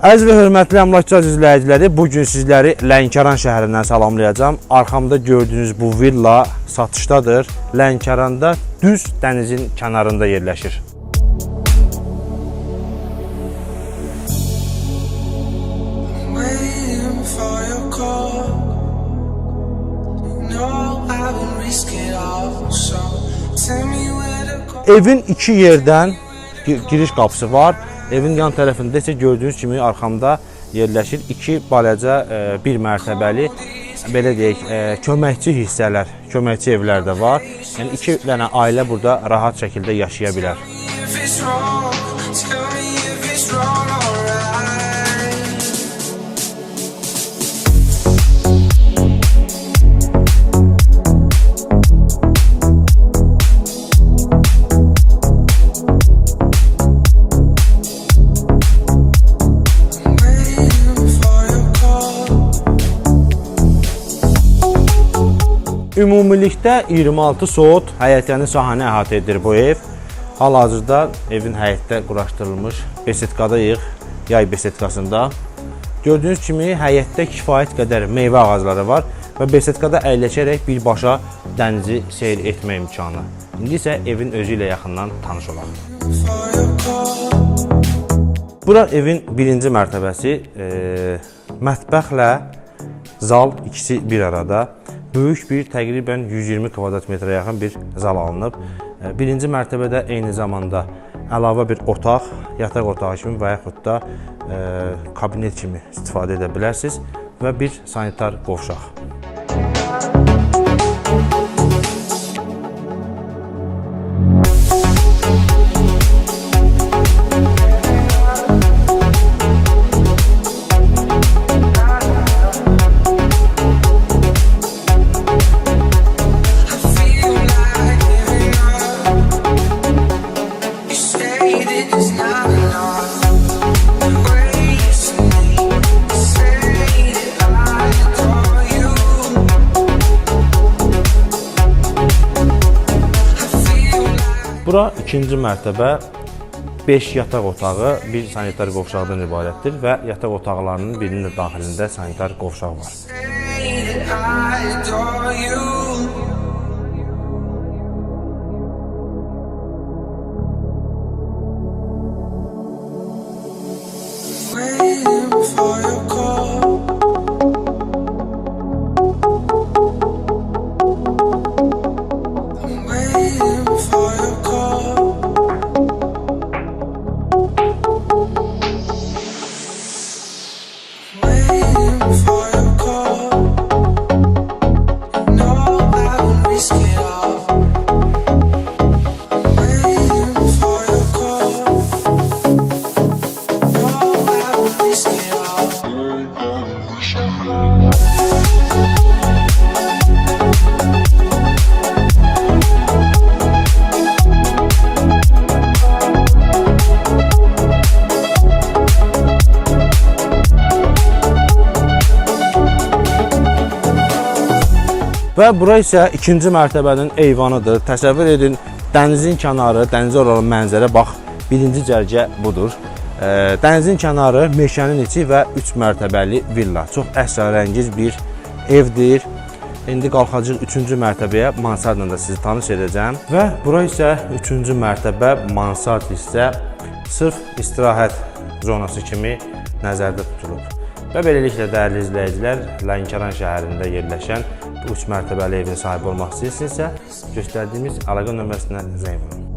Əziz və hörmətli əmlakçı izləyiciləri, bu gün sizləri Lənkəran şəhərindən salamlayacağam. Arxamda gördüyünüz bu villa satışdadır. Lənkəranda düz dənizin kənarında yerləşir. Evin iki yerdən gi- giriş qapısı var. Evin yan tərəfində isə gördüyünüz kimi arxamda yerləşir iki balaca e, bir mərtəbəli belə deyək, e, köməkçi hissələr, köməkçi evlər də var. Yəni iki dənə ailə burada rahat şəkildə yaşaya bilər. If it's wrong, tell me if it's wrong. Ümumilikdə 26 sot həyətəni sahəni əhatə edir bu ev. Hal-hazırda evin həyətdə quraşdırılmış besetkadayıq, yay besetkasında. Gördüyünüz kimi həyətdə kifayət qədər meyvə ağacları var və besetkada əyləşərək birbaşa dənizi seyr etmə imkanı. İndi isə evin özü ilə yaxından tanış olaq. Bura evin birinci mərtəbəsi, e, mətbəxlə zal ikisi bir arada. Böyük bir təqribən 120 kvadrat metrə yaxın bir zal alınıb. E, birinci mərtəbədə eyni zamanda əlavə bir otaq, yataq otağı kimi və yaxud da e, kabinet kimi istifadə edə bilərsiniz və bir sanitar qovşaq. Bura ikinci mərtəbə 5 yataq otağı, bir sanitar qovşaqdan ibarətdir və yataq otaqlarının birinin də daxilində sanitar qovşaq var. Və bura isə ikinci mərtəbənin eyvanıdır. Təsəvvür edin, dənizin kənarı, dənizə olan mənzərə bax, birinci cərgə budur. E, Dənizin kənarı, meşənin içi və 3 mərtəbəli villa. Çox əsrarəngiz bir evdir. İndi qalxacağıq 3-cü mərtəbəyə, mansardla da sizi tanış edəcəm. Və bura isə 3-cü mərtəbə mansard hissə sırf istirahət zonası kimi nəzərdə tutulub. Və beləliklə dəyərli izləyicilər, Lənkəran şəhərində yerləşən bu 3 mərtəbəli evin sahibi olmaq istəyirsinizsə, göstərdiyimiz əlaqə nömrəsinə zəng vurun.